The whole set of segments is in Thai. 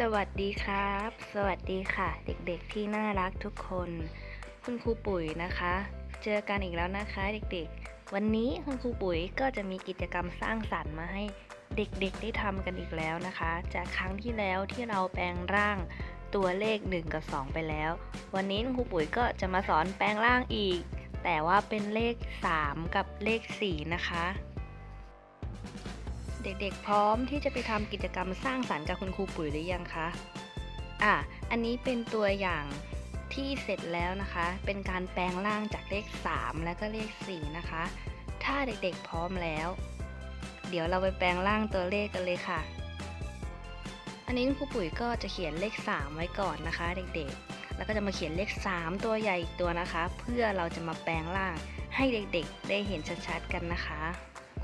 สวัสดีครับ สวัสดีค่ะ เด็กๆที่น่ารักทุกคน คุณครูปุ๋ยนะคะ เจอกันอีกแล้วนะคะเด็กๆ วันนี้คุณครูปุ๋ยก็จะมีกิจกรรมสร้างสรรค์มาให้เด็กๆได้ทำกันอีกแล้วนะคะ จากครั้งที่แล้วที่เราแปลงร่างตัวเลข 1 กับ 2 ไปแล้ว วันนี้คุณครูปุ๋ยก็จะมาสอนแปลงร่างอีก แต่ว่าเป็นเลข 3 กับเลข 4 นะคะ เด็กๆ พร้อมที่จะไปทำกิจกรรมสร้างสรรค์กับคุณครูปุ๋ยหรือยังคะ อะ อันนี้เป็นตัวอย่างที่เสร็จแล้วนะคะ เป็นการแปลงร่างจากเลข 3 แล้วก็เลข 4 นะคะ ถ้าเด็กๆพร้อมแล้ว เดี๋ยวเราไปแปลงร่างตัวเลขกันเลยค่ะ อันนี้คุณครูปุ๋ยก็จะเขียนเลข 3 ไว้ก่อนนะคะ เด็กๆ แล้วก็จะมาเขียนเลข 3 ตัวใหญ่อีกตัวนะคะ เพื่อเราจะมาแปลงร่างให้เด็กๆ ได้เห็นชัดๆ กันนะคะ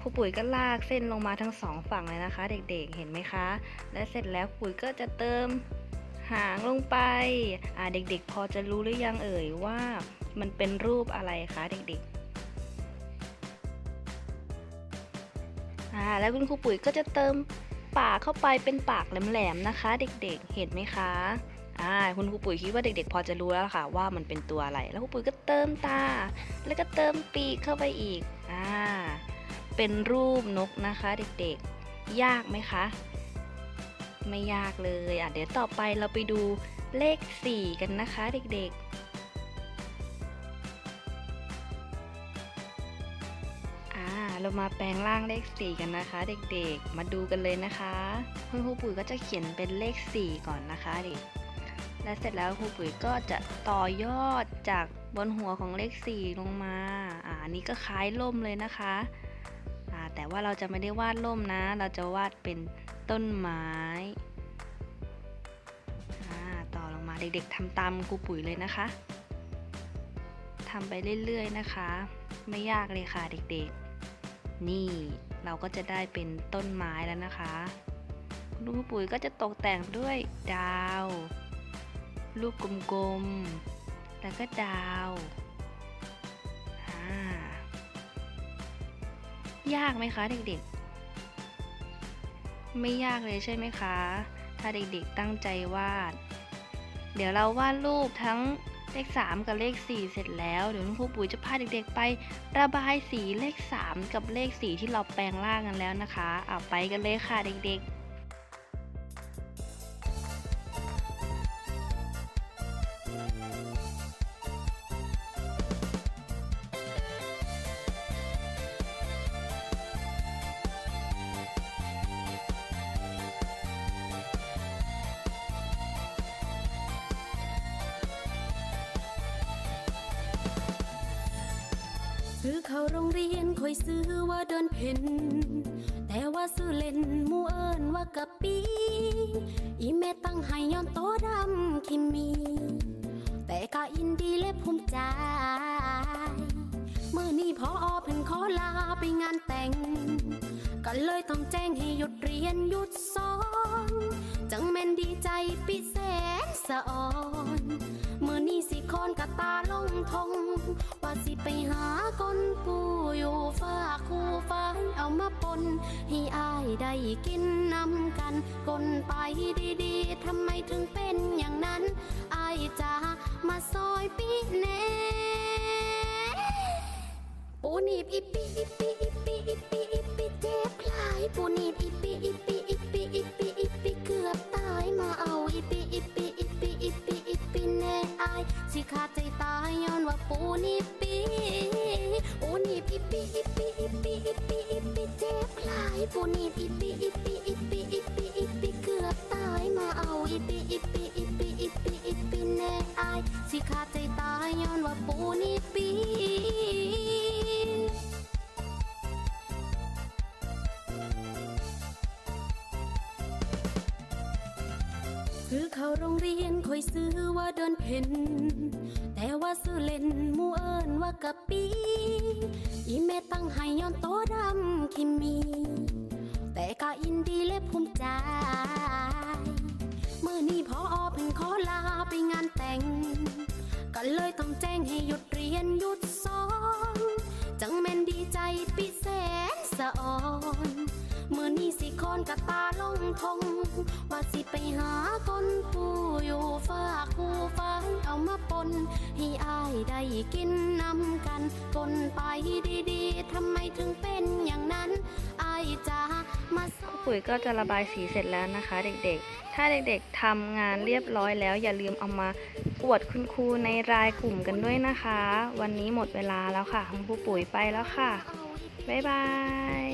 ครูปุ๋ยก็ลากเส้นลงมาทั้งสองฝั่งเลยนะคะ เด็กๆ เห็นไหมคะ และเสร็จแล้วครูปุ๋ยก็จะเติมหางลงไป อ่าเด็กๆ พอจะรู้หรือยังเอ่ยว่า มันเป็นรูปอะไรคะเด็กๆอ่าแล้วคุณครูปุ๋ยก็จะเติมปากเข้าไปเป็นปากแหลมๆนะคะ เด็กๆ เห็นไหมคะอ่าคุณครูปุ๋ยคิดว่าเด็กๆ พอจะรู้แล้วค่ะ ว่ามันเป็นตัวอะไร แล้วครูปุ๋ยก็เติมตา แล้วก็เติมปีกเข้าไปอีกอ่า เป็นรูปนกนะคะเด็กๆ ยากไหมคะ ไม่ยากเลยอะเดี๋ยวต่อไปเราไปดูเลข 4 กันนะคะเด็กๆอาเรามาแปลงร่างเลข 4 กันนะคะ เด็กๆ มาดูกันเลยนะคะคุณครูปุ๋ยก็จะเขียนเป็นเลข 4 ก่อนนะคะเด็ก และเสร็จแล้วครูปุ๋ยก็จะต่อยอดจากบนหัวของเลข 4 ลงมา อ่าอันนี้ก็คล้ายล่มเลยนะคะ แต่ว่าเราจะไม่ได้วาดร่มนะ เราจะวาดเป็นต้นไม้ต่อลงมาเด็กๆทำตามครูปุ๋ยเลยนะคะทำไปเรื่อยๆนะคะ ไม่ยากเลยค่ะเด็กๆ นี่เราก็จะได้เป็นต้นไม้แล้วนะคะคุณครูปุ๋ยก็จะตกแต่งด้วยดาว ลูกกลมๆ แล้วก็ดาว ยากไหมคะเด็กๆ ไม่ยากเลยใช่ไหมคะ ถ้าเด็กๆตั้งใจวาด เดี๋ยวเราวาดรูปทั้งเลข 3 กับเลข 4 เสร็จแล้ว เดี๋ยวคุณครูปุ๋ยจะพาเด็กๆ ไประบายสีเลข 3 กับเลข 4 ที่เราแปลงร่างกันแล้วนะคะเอาไปกันเลยค่ะเด็กๆ ซื้อเข้าโรงเรียนคอยซื้อว่าเดินเพ่นแต่ว่าซื้อเล่นมูเอิญว่ากะปีอีแม่ตั้งให้ย้อนโตดำคิมมี แต่ก็อินดีและภูมิใจเมื่อนี้พออเพิ่นขอลาไปงานแต่ง ก็เลยต้องแจ้งให้หยุดเรียนหยุดสอน จังแม่นดีใจปิแสนสะออนเมื่อนี้สิ กะตาลงทงว่าสิไปหาคนปูอยู่ฝ้าคู่ฟ้าเอามาปนให้อายได้กินนำกันกลไปดีๆทำไมถึงเป็นอย่างนั้นอายจะมาซอยปีแน่ปูนีบอีปีอีปีอีปี อนว่าปูนีบปีปูนีบอีปีปีปีปีปีเจ็บหลายปูนีบอีปีปีปีปีปีเกือบตายมาเอาอีปีอีปีอีปีอีปีอีปีแน่อายสิขาดใจตายย้อนว่าปูนีบปีซื้อเขาโรงเรียนคอยซื้อว่าเดินเพ่น แต่ว่าซื้อเล่นมูเอิญว่ากะปี อีแม่ตั้งให้ย้อนโตดำคิมมีแต่ก็อินดีและภูมิใจเมื่อนี้พออเพิ่นขอลาไปงานแต่ง ก็เลยต้องแจ้งให้หยุดเรียนหยุดสอน จังแม่นดีใจปิแสนสะอ่อน กะตาลงทงว่าสิไปหาคนผู้อยู่ฝากผู้ฟังเอามาปน ให้อายได้กินนำกันปนไปดีๆทำไมถึงเป็นอย่างนั้นอายจะมาปุ๋ยก็จะระบายสีเสร็จแล้วนะคะ เด็กๆ ถ้าเด็กๆทำงานเรียบร้อยแล้ว อย่าลืมเอามาอวดคุณครูในรายกลุ่มกันด้วยนะคะ วันนี้หมดเวลาแล้วค่ะคุณครูปุ๋ยไปแล้วค่ะ บ๊ายบาย